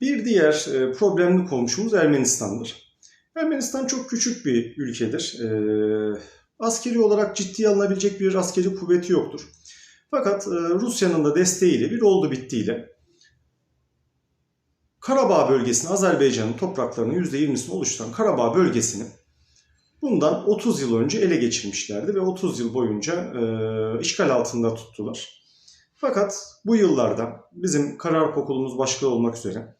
Bir diğer e, problemli komşumuz Ermenistan'dır. Ermenistan çok küçük bir ülkedir. E, askeri olarak ciddiye alınabilecek bir askeri kuvveti yoktur. Fakat e, Rusya'nın da desteğiyle bir oldu bittiyle Karabağ bölgesini, Azerbaycan'ın topraklarının %20'sini oluşturan Karabağ bölgesini bundan 30 yıl önce ele geçirmişlerdi ve 30 yıl boyunca e, işgal altında tuttular. Fakat bu yıllarda bizim karar okulumuz başka olmak üzere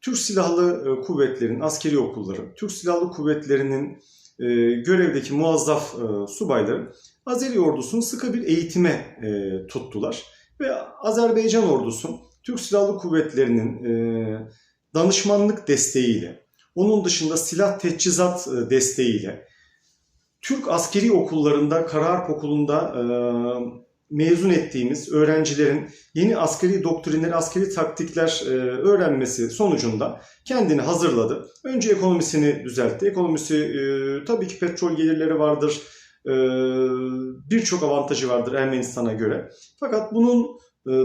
Türk Silahlı e, Kuvvetleri'nin askeri okulları, Türk Silahlı Kuvvetleri'nin e, görevdeki muazzaf e, subayları Azeri ordusunu sıkı bir eğitime e, tuttular. Ve Azerbaycan ordusu Türk Silahlı Kuvvetleri'nin danışmanlık desteğiyle, onun dışında silah teçhizat desteğiyle, Türk askeri okullarında, Kararp Okulu'nda e, mezun ettiğimiz öğrencilerin yeni askeri doktrinleri, askeri taktikler e, öğrenmesi sonucunda kendini hazırladı. Önce ekonomisini düzeltti. Ekonomisi e, tabii ki petrol gelirleri vardır, e, birçok avantajı vardır Ermenistan'a göre. Fakat bunun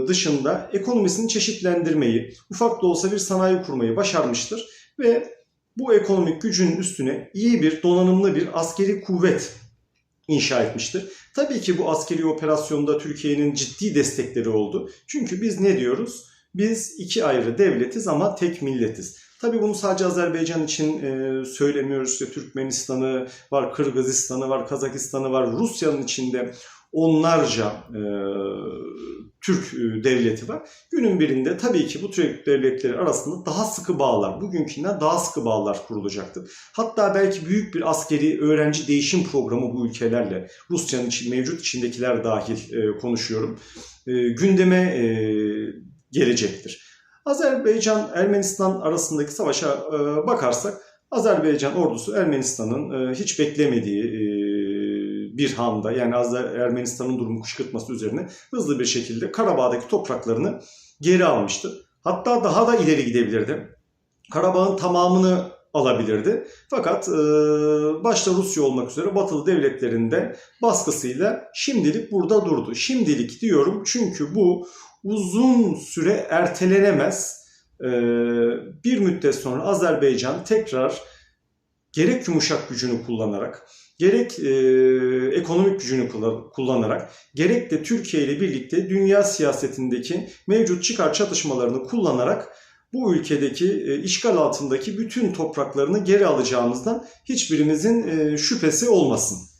dışında ekonomisini çeşitlendirmeyi, ufak da olsa bir sanayi kurmayı başarmıştır ve bu ekonomik gücün üstüne iyi bir donanımlı bir askeri kuvvet inşa etmiştir. Tabii ki bu askeri operasyonda Türkiye'nin ciddi destekleri oldu. Çünkü biz ne diyoruz? Biz iki ayrı devletiz ama tek milletiz. Tabii bunu sadece Azerbaycan için e, söylemiyoruz. İşte Türkmenistan'ı var, Kırgızistan'ı var, Kazakistan'ı var. Rusya'nın içinde onlarca e, Türk e, devleti var. Günün birinde tabii ki bu Türk devletleri arasında daha sıkı bağlar, bugünkünden daha sıkı bağlar kurulacaktır. Hatta belki büyük bir askeri öğrenci değişim programı bu ülkelerle, Rusya'nın için, mevcut içindekiler dahil e, konuşuyorum, e, gündeme e, gelecektir. Azerbaycan, Ermenistan arasındaki savaşa e, bakarsak, Azerbaycan ordusu Ermenistan'ın e, hiç beklemediği e, bir handa yani Azer Ermenistan'ın durumu kışkırtması üzerine hızlı bir şekilde Karabağ'daki topraklarını geri almıştı. Hatta daha da ileri gidebilirdi. Karabağ'ın tamamını alabilirdi. Fakat e, başta Rusya olmak üzere batılı devletlerinde baskısıyla şimdilik burada durdu. Şimdilik diyorum çünkü bu uzun süre ertelenemez. E, bir müddet sonra Azerbaycan tekrar gerek yumuşak gücünü kullanarak, gerek e, ekonomik gücünü kullanarak, gerek de Türkiye ile birlikte dünya siyasetindeki mevcut çıkar çatışmalarını kullanarak bu ülkedeki e, işgal altındaki bütün topraklarını geri alacağımızdan hiçbirimizin e, şüphesi olmasın.